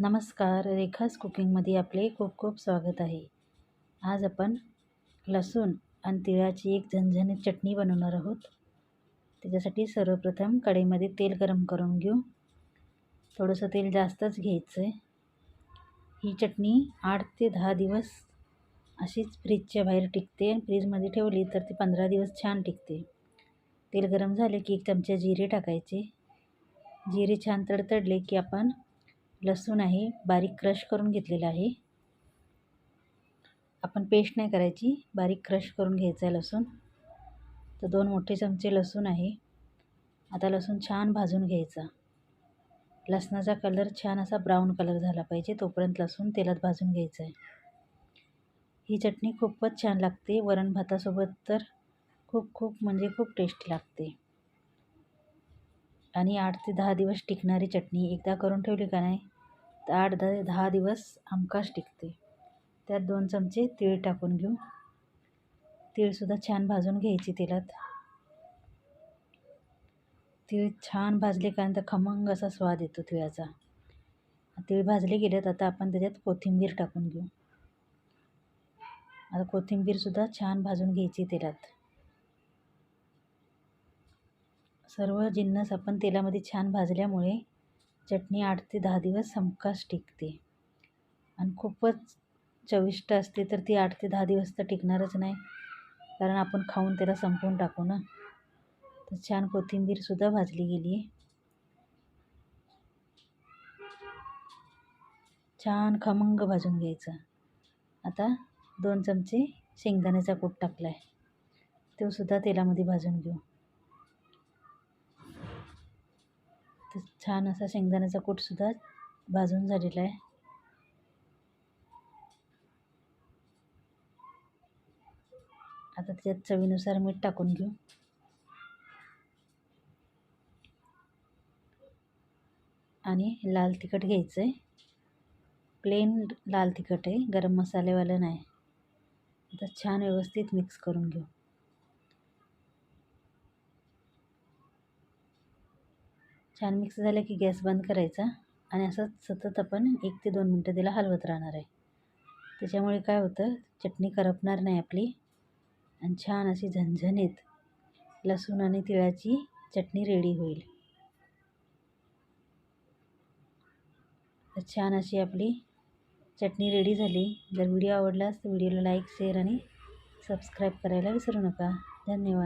नमस्कार. रेखास कुकिंगमध्ये आपले खूप खूप स्वागत आहे. आज आपण लसूण आणि तिळाची एक झणझणीत चटणी बनवणार आहोत. त्याच्यासाठी सर्वप्रथम कढईमध्ये तेल गरम करून घेऊ. थोडंसं तेल जास्तच घ्यायचं आहे ही चटणी आठ ते दहा दिवस अशीच फ्रीजच्या बाहेर टिकते फ्रीजमध्ये ठेवली तर ती पंधरा दिवस छान टिकते. तेल गरम झाले की एक चमचा जिरे टाकायचे. जिरे छान तडतडले की आपण लसूण आहे बारीक क्रश करून घेतलेला आहे. आपण पेस्ट नाही करायची बारीक क्रश करून घ्यायचा आहे लसूण. तर दोन मोठे चमचे लसूण आहे. आता लसूण छान भाजून घ्यायचा. लसणाचा कलर छान असा ब्राऊन कलर झाला पाहिजे तोपर्यंत लसूण तेलात भाजून घ्यायचं आहे. ही चटणी खूपच छान लागते वरण भातासोबत तर खूप खूप म्हणजे खूप टेस्टी लागते. आणि आठ ते दहा दिवस टिकणारी चटणी एकदा करून ठेवली का नाही? तर आठ दहा दहा दिवस हमखास टिकते. त्यात दोन चमचे तीळ टाकून घेऊ. तीळसुद्धा छान भाजून घ्यायची तेलात. तीळ छान भाजले कारण नंतर खमंग असा स्वाद येतो तिळाचा. तीळ भाजले गेलेत आता आपण त्याच्यात कोथिंबीर टाकून घेऊ. आता कोथिंबीरसुद्धा छान भाजून घ्यायची तेलात. सर्व जिन्नस आपण तेलामध्ये छान भाजल्यामुळे चटणी आठ ते दहा दिवस हमखास टिकते. आणि खूपच चविष्ट असते तर ती आठ ते दहा दिवस तर टिकणारच नाही. कारण आपण खाऊन त्याला संपवून टाकू ना. तर छान कोथिंबीरसुद्धा भाजली गेली आहे छान खमंग भाजून घ्यायचं. आता दोन चमचे शेंगदाण्याचा कूट टाकला आहे तो सुद्धा तेलामध्ये भाजून घेऊ. तर छान असा शेंगदाण्याचा कूटसुद्धा भाजून झालेला आहे. आता त्याच्यात चवीनुसार मीठ टाकून घेऊ. आणि लाल तिखट घ्यायचं आहे प्लेन लाल तिखट आहे गरम मसालेवालं नाही. आता छान व्यवस्थित मिक्स करून घेऊ. छान मिक्स झालं की गॅस बंद करायचा आणि असंच सतत आपण एक ते दोन मिनटं त्याला हलवत राहणार आहे. त्याच्यामुळे काय होतं चटणी करपणार नाही आपली आणि छान अशी झणझणीत लसूण आणि तिळाची चटणी रेडी होईल. तर छान अशी आपली चटणी रेडी झाली. जर व्हिडिओ आवडलास तर व्हिडिओला लाईक शेअर आणि सबस्क्राईब करायला विसरू नका. धन्यवाद.